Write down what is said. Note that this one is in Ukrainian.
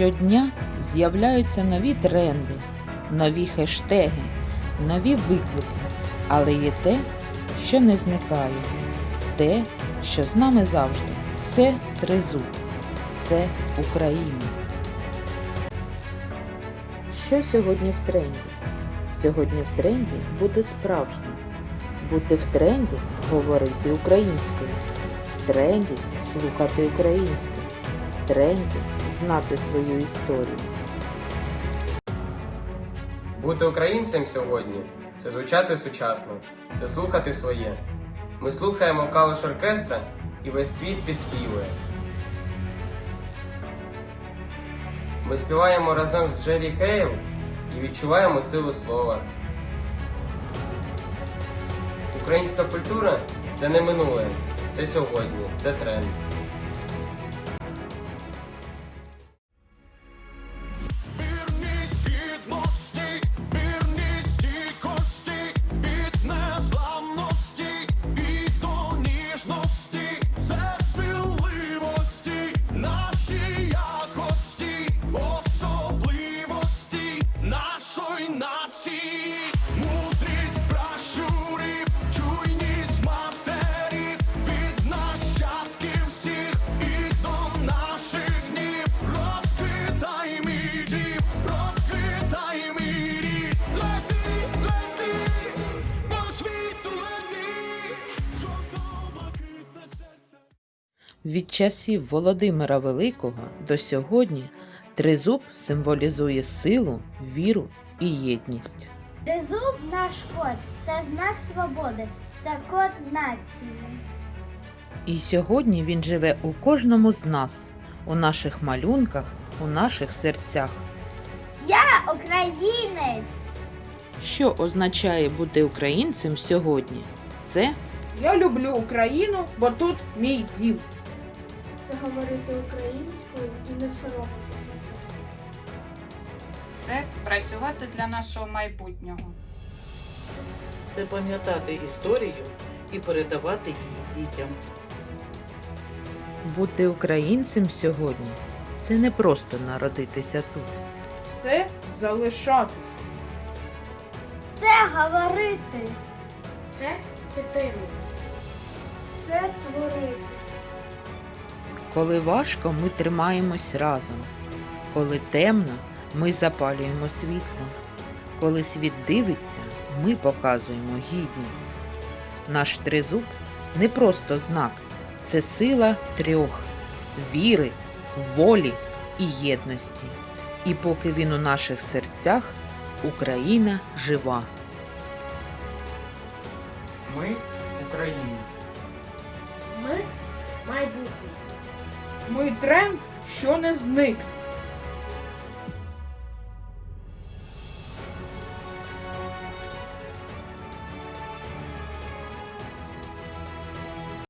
Щодня з'являються нові тренди, нові хештеги, нові виклики, але є те, що не зникає, те, що з нами завжди. Це тризуб, це Україна. Що сьогодні в тренді? Сьогодні в тренді бути справжнім. Бути в тренді говорити українською. В тренді слухати українське. В тренді знати свою історію. Бути українцем сьогодні це звучати сучасно, це слухати своє. Ми слухаємо калуш оркестра і весь світ підспівує. Ми співаємо разом з Джері Хейл і відчуваємо силу слова. Українська культура це не минуле, це сьогодні, це тренд. Від часів Володимира Великого до сьогодні тризуб символізує силу, віру і єдність. Тризуб наш код це знак свободи, це код нації. І сьогодні він живе у кожному з нас, у наших малюнках, у наших серцях. Я українець. Що означає бути українцем сьогодні? Це Я люблю Україну, бо тут мій дім. Це говорити українською і не соромитися цього. це працювати для нашого майбутнього. це пам'ятати історію і передавати її дітям. бути українцем сьогодні це не просто народитися тут. Це залишатись. Це говорити. Це підтримувати. Це творити. Коли важко, ми тримаємось разом. Коли темно, ми запалюємо світло. Коли світ дивиться, ми показуємо гідність. Наш тризуб не просто знак, це сила трьох віри, волі і єдності. І поки він у наших серцях, Україна жива. Ми Україна. Ми майбутнє. Ми тренд, що не зник.